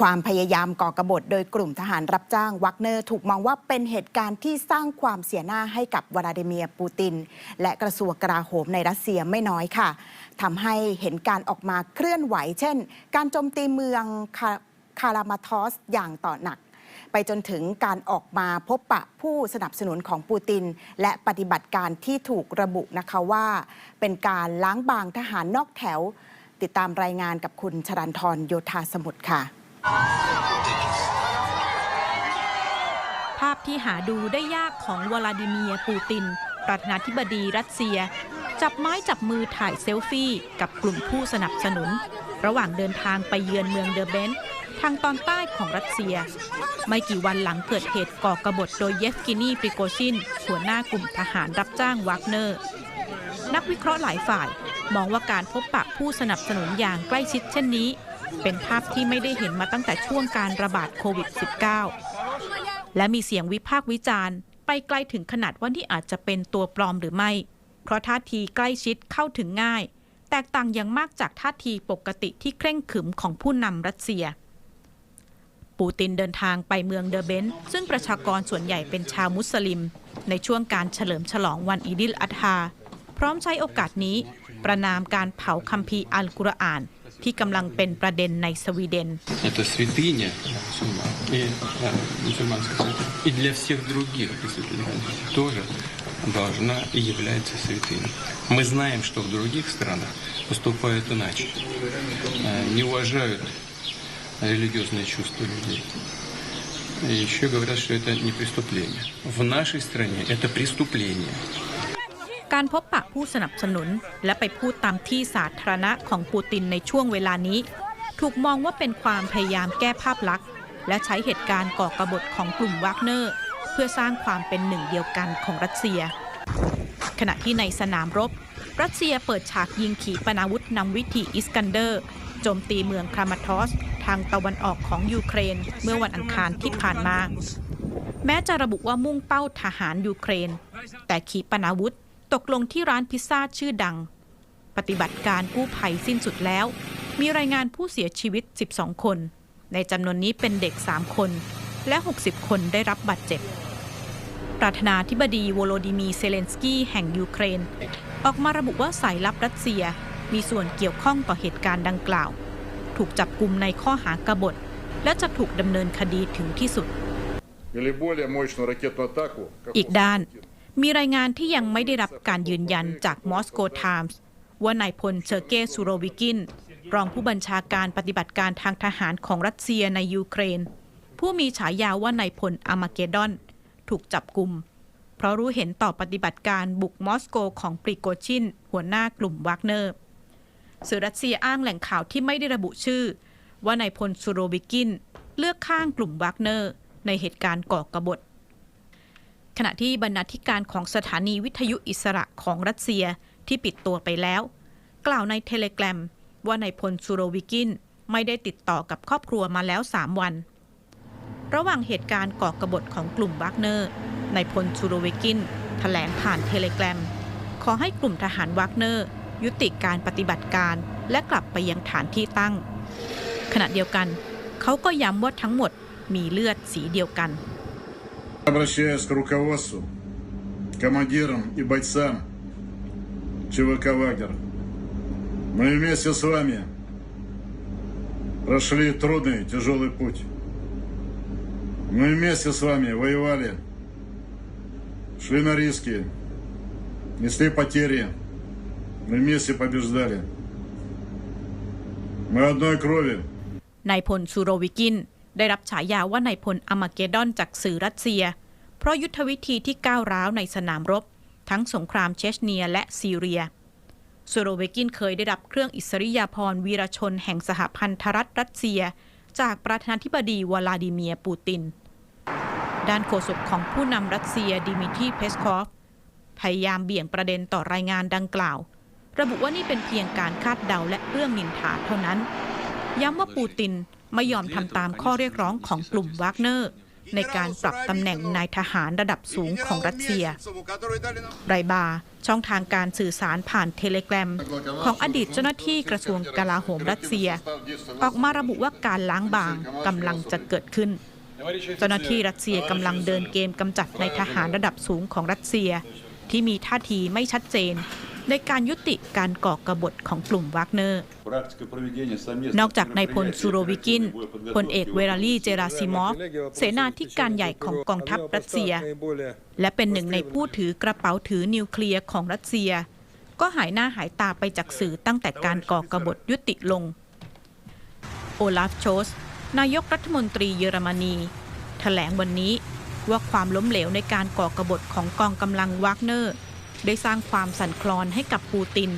ความพยายามก่อกบฏโดยกลุ่มทหารรับจ้างวักเนอร์ถูกมองว่าเป็นเหตุการณ์ที่สร้างความเสียหน้าให้กับวลาดิเมียร์ปูติน และกระทรวงกลาโหมในรัสเซียไม่น้อยค่ะทำให้เห็นการออกมาเคลื่อนไหว เช่น การโจมตีเมืองคาคารามาทอสอย่างต่อหนัก ไปจนถึงการออกมาพบปะผู้สนับสนุนของปูติน และปฏิบัติการที่ถูกระบุนะคะว่า เป็นการล้างบางทหารนอกแถว ติดตามรายงานกับคุณชรันทรโยธาสมุทรค่ะ ภาพที่หาดูได้ยากของวลาดิเมียร์ปูติน ประธานาธิบดีรัสเซีย จับไม้จับมือถ่ายเซลฟี่กับกลุ่มผู้สนับสนุน ระหว่างเดินทางไปเยือนเมืองเดอร์เบนต์ทางตอนใต้ของรัสเซีย ไม่กี่วันหลังเกิดเหตุก่อกบฏโดยเยฟกินีปริโกชิน หัวหน้ากลุ่มทหารรับจ้างวากเนอร์ นักวิเคราะห์หลายฝ่าย มองว่าการพบปะผู้สนับสนุนอย่างใกล้ชิดเช่นนี้ เป็นภาพที่ไม่ได้เห็นมาตั้งแต่ช่วงการระบาดโควิด -19 และมีเสียงวิพากษ์วิจารณ์ ไปไกลถึงขนาดว่านี่อาจจะเป็นตัวปลอมหรือไม่ เพราะท่าทีใกล้ชิดเข้าถึงง่าย แตกต่างอย่างมากจากท่าทีปกติที่เคร่งขรึมของผู้นำรัสเซีย ปูตินเดินทางไปเมืองเดอร์เบนต์ซึ่งประชากรส่วนใหญ่เป็นชาวมุสลิม ในช่วงการเฉลิมฉลองวันอีดิลอัฮาพร้อมใช้โอกาสนี้ ประนามการเผาคัมภีร์อัลกุรอาน ที่กำลังเป็นประเด็นในสวีเดน Это святыня мусульман, и, да, мусульманская святыня. И для всех других действительно тоже должна и является святыней. Мы знаем, что в других странах поступают иначе. Э, Не уважают религиозные чувства людей. И еще говорят, что это не преступление. В нашей стране это преступление. การพบปะผู้สนับสนุน และไปพูดตามที่สาธารณะของปูตินในช่วงเวลานี้ ถูกมองว่าเป็นความพยายามแก้ภาพลักษณ์ และใช้เหตุการณ์ก่อกบฏของกลุ่มวากเนอร์ เพื่อสร้างความเป็นหนึ่งเดียวกันของรัสเซีย ขณะที่ในสนามรบ รัสเซียเปิดฉากยิงขีปนาวุธนำวิถีอิสกันเดอร์โจมตีเมืองครามาทอส ทางตะวันออกของยูเครน เมื่อวันอังคารที่ผ่านมา แม้จะระบุว่ามุ่งเป้าทหารยูเครน แต่ขีปนาวุธ ตกลงที่ร้านพิซซ่าชื่อดัง ปฏิบัติการกู้ภัยสิ้นสุดแล้ว มีรายงานผู้เสียชีวิต 12 คน ในจำนวนนี้เป็นเด็ก 3 คน และ 60 คนได้รับบาดเจ็บ ประธานาธิบดีวโลดิมีเซเลนสกี้แห่งยูเครน ออกมาระบุว่าสายลับรัสเซียมีส่วนเกี่ยวข้องต่อเหตุการณ์ดังกล่าว ถูกจับกลุมในข้อหากบฏ และจะถูกดำเนินคดีถึงที่สุด อีกด้าน มีรายงานที่ยังไม่ได้รับการยืนยันจากมอสโกไทมส์ว่านายพลเชอร์เกย์ซูโรวิกิน รองผู้บัญชาการปฏิบัติการทางทหารของรัสเซียในยูเครน ผู้มีฉายาว่านายพลอามาเกดอน ถูกจับกลุ่ม เพราะรู้เห็นต่อปฏิบัติการบุกมอสโกของปริโกชิน หัวหน้ากลุ่มวากเนอร์สื่อรัสเซียอ้างแหล่งข่าวที่ไม่ได้ระบุชื่อ ว่านายพลซูโรวิกิน เลือกข้างกลุ่มวากเนอร์ ในเหตุการณ์ก่อกบฏ ขณะที่บรรณาธิการของสถานีวิทยุอิสระของรัสเซียที่ปิดตัวไปแล้ว กล่าวในเทเลแกรมว่านายพลซูโรวิกินไม่ได้ติดต่อกับครอบครัวมาแล้ว 3 วัน ระหว่างเหตุการณ์ก่อกบฏของกลุ่มวากเนอร์นายพลซูโรวิกินแถลงผ่านเทเลแกรมขอให้กลุ่มทหารวากเนอร์ยุติการปฏิบัติการและกลับไปยังฐานที่ตั้ง ขณะเดียวกัน เขาก็ย้ำว่าทั้งหมดมีเลือดสีเดียวกัน Обращаюсь к руководству, командирам и бойцам ЧВК «Вагнер». Мы вместе с вами прошли трудный, тяжелый путь. Мы вместе с вами воевали, шли на риски, несли потери. Мы вместе побеждали. Мы одной крови. นายพลซูโรวิกิน ได้รับฉายาว่านายพลอามาเกดอนจากสื่อรัสเซีย เพราะยุทธวิธีที่ก้าวร้าวในสนามรบ ทั้งสงครามเชชเนียและซีเรียซูโรวิกินเคยได้รับเครื่องอิสริยาภรณ์วีรชนแห่งสหพันธรัฐรัสเซีย จากประธานาธิบดีวลาดิเมียร์ปูติน ด้านโฆษกของผู้นำรัสเซียดิมิทีเพสคอฟ พยายามเบี่ยงประเด็นต่อรายงานดังกล่าว ระบุว่านี่เป็นเพียงการคาดเดาและเรื่องนินทาเท่านั้น ย้ำว่าปูตินไม่ยอมทำตามข้อเรียกร้องของกลุ่มวากเนอร์ ในการปรับตำแหน่งนายทหารระดับสูงของรัสเซีย ไรบาช่องทางการสื่อสารผ่านเทเลแกรม ของอดีตเจ้าหน้าที่กระทรวงกลาโหมรัสเซีย ออกมาระบุว่าการล้างบางกำลังจะเกิดขึ้น เจ้าหน้าที่รัสเซียกำลังเดินเกมกำจัดนายทหารระดับสูงของรัสเซีย ที่มีท่าทีไม่ชัดเจน ในการยุติการก่อกบฏของกลุ่มวากเนอร์นนออกกจาจากกในในพพลลซูซูโรโรวิวิกิกินนพพลลเอเอกกเวเวราราลีลีเจเจราราซิซิมมออฟฟเสนาธิการใหญ่ของกองทัพรัสเซีย และเป็นหนึ่งในผู้ถือกระเป๋าถือนิวเคลียร์ของรัสเซีย ก็หายหน้าหายตาไปจากสื่อตั้งแต่การก่อกบฏยุติลง โอลาฟโชส นายกรัฐมนตรีเยอรมนีแถลงวันนี้ ว่าความล้มเหลวในการก่อกบฏของกองกำลังวากเนอร์ ได้สร้างความสั่นคลอนให้กับปูติน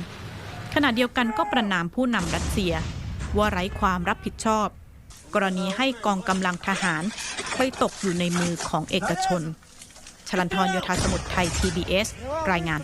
ขณะเดียวกันก็ประนามผู้นำรัสเซีย ว่าไร้ความรับผิดชอบ กรณีให้กองกำลังทหารไปตกอยู่ในมือของเอกชน ชลันทรโยธาสมุทรไทย PBS รายงาน